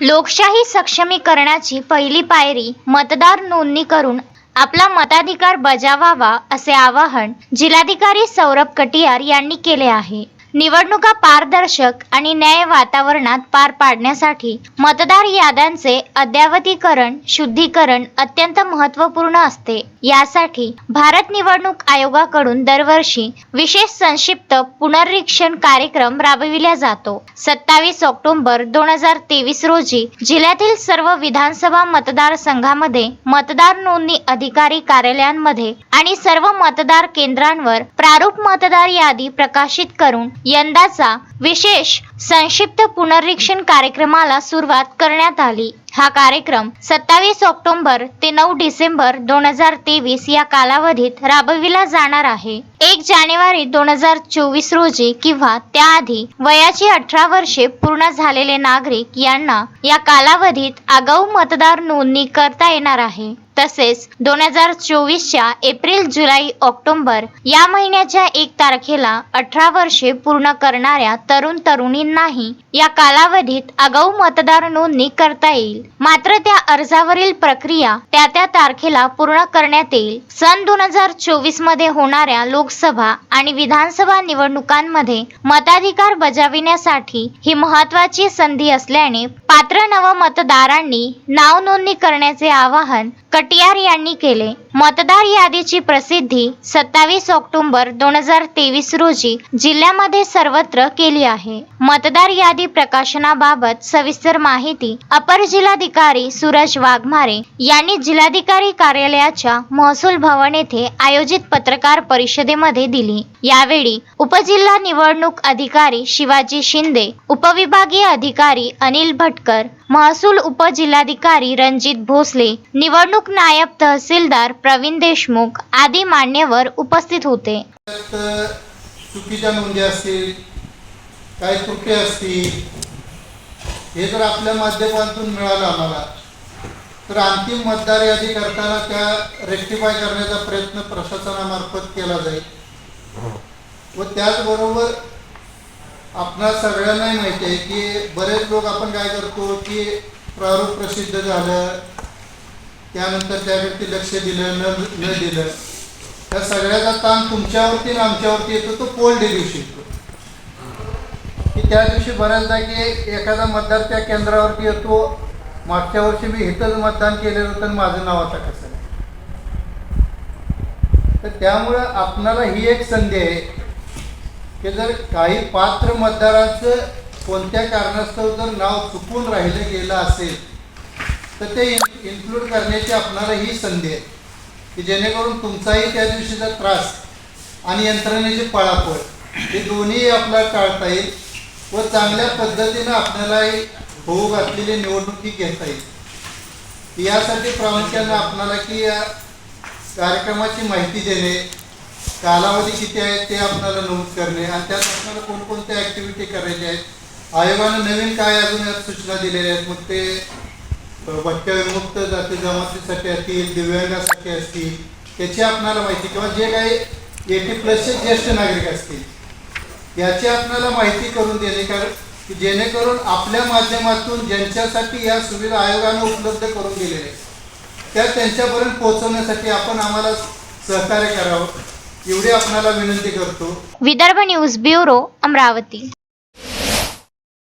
लोकशाही सक्षमीकरणाची पहिली पायरी मतदार नोंदणी करून आपला मताधिकार बजावावा असे आवाहन जिल्हाधिकारी सौरभ कटियार यांनी केले आहे. निवडणुका पारदर्शक आणि न्याय वातावरणात पार पाडण्यासाठी मतदार याद्यांचे अद्यावतीकरण शुद्धीकरण अत्यंत महत्त्वपूर्ण असते. यासाठी भारत निवडणूक आयोगाकडून दरवर्षी विशेष संक्षिप्त पुनर्रीक्षण कार्यक्रम राबविला जातो. सत्तावीस ऑक्टोबर दोन हजार तेवीस रोजी जिल्ह्यातील सर्व विधानसभा मतदारसंघामध्ये मतदार नोंदणी अधिकारी कार्यालयांमध्ये आणि सर्व मतदार केंद्रांवर प्रारूप मतदार यादी प्रकाशित करून यंदाचा विशेष संक्षिप्त पुनर्रीक्षण कार्यक्रमाला सुरुवात करण्यात आली. हा कार्यक्रम सत्तावीस ऑक्टोबर ते नऊ डिसेंबर दोन हजार तेवीस या कालावधीत राबविला जाणार आहे. एक जानेवारी दोन हजार चोवीस रोजी किंवा त्याआधी वयाची अठरा वर्षे पूर्ण झालेले नागरिक यांना या कालावधीत आगाऊ मतदार नोंदणी करता येणार आहे. तसेच दोन हजार चोवीसच्या एप्रिल जुलै ऑक्टोबर या महिन्याच्या एक तारखेला अठरा वर्षे पूर्ण करणाऱ्या तरुण तरुणींनाही या कालावधीत आगाऊ मतदार नोंदणी करता येईल. मात्र त्या अर्जावरील प्रक्रिया त्या त्या तारखेला पूर्ण करण्यात येईल. सन दोन हजार चोवीसमध्ये होणाऱ्या लोकसभा आणि विधानसभा निवडणुकांमध्ये मताधिकार बजाविण्यासाठी ही महत्वाची संधी असल्याने पात्र नव मतदारांनी नाव नोंदणी करण्याचे आवाहन कटियार यांनी केले. मतदार यादीची प्रसिद्धी सत्तावीस ऑक्टोबर दोन हजार तेवीस रोजी जिल्ह्यामध्ये सर्वत्र केली आहे. मतदार यादी प्रकाशनाबाबत सविस्तर माहिती अपर जिल्हाधिकारी सूरज वाघमारे यांनी जिल्हाधिकारी कार्यालयाच्या महसूल भवन येथे आयोजित पत्रकार परिषदेमध्ये दिली. यावेळी उपजिल्हा निवडणूक अधिकारी शिवाजी शिंदे उपविभागीय अधिकारी अनिल भटकर महसूल उपजिल्हाधिकारी रणजित भोसले निवडणूक नायब तहसीलदार प्रवीण देशमुख आदी मान्यवर उपस्थित होते. चुकीच्या नोंदी असतील काही त्रुटी असतील हे जर आपल्या माध्यमातून मिळालं आम्हाला तर अंतिम मतदार यादी करताना त्या रेक्टिफाय करण्याचा प्रयत्न प्रशासनामार्फत केला जाईल. व त्याचबरोबर आपणा सगळ्यांनाही माहिती आहे की बरेच लोक आपण काय करतो की प्रारूप प्रसिद्ध झालं त्यानंतर त्यावरती लक्ष दिलं न न दिलं. त्या सगळ्याचा ताण तुमच्यावरती आणि आमच्यावरती येतो तो पोल डे दिवशी येतो. की त्या दिवशी बऱ्याचदा की एखादा मतदार त्या केंद्रावरती येतो मागच्या वर्षी मी इथंच मतदान केलेलं होतं आणि माझं नाव आता कसं आहे? तर त्यामुळं आपणाला ही एक संधी आहे की जर काही पात्र मतदाराचं कोणत्या कारणास्तव जर नाव चुकून राहिलं गेलं असेल तर ते इन्क्लूड करण्याची आपणाला ही संधी आहे. की जेणेकरून तुमचाही त्या दिवशीचा त्रास आणि यंत्रणेची पळापळ हे दोन्ही आपल्याला टाळता येईल व चांगल्या पद्धतीनं आपल्याला होऊ घातलेली निवडणूक ही घेता येईल. यासाठी प्रामुख्यानं आपणाला की या कार्यक्रमाची माहिती देणे कालावधी किती आहे ते आपल्याला नमूद करणे आणि त्यात आपल्याला कोणकोणत्या ॲक्टिव्हिटी करायच्या आहेत? आयोगानं नवीन काय अजून यात सूचना दिलेल्या आहेत? मग ते भटक्या विमुक्त जाती जमातीसाठी असतील दिव्यांगासाठी असतील त्याची आपणाला माहिती किंवा जे काही एटी प्लसचे ज्येष्ठ नागरिक असतील याची आपल्याला माहिती करून देणे. कारण की जेणेकरून आपल्या माध्यमातून ज्यांच्यासाठी या सुविधा आयोगानं उपलब्ध करून दिलेल्या आहेत त्या त्यांच्यापर्यंत पोहोचवण्यासाठी आपण आम्हाला सहकार्य करावं. एवढी आपल्याला विनंती करतो. Vidarbha news bureau Amravati.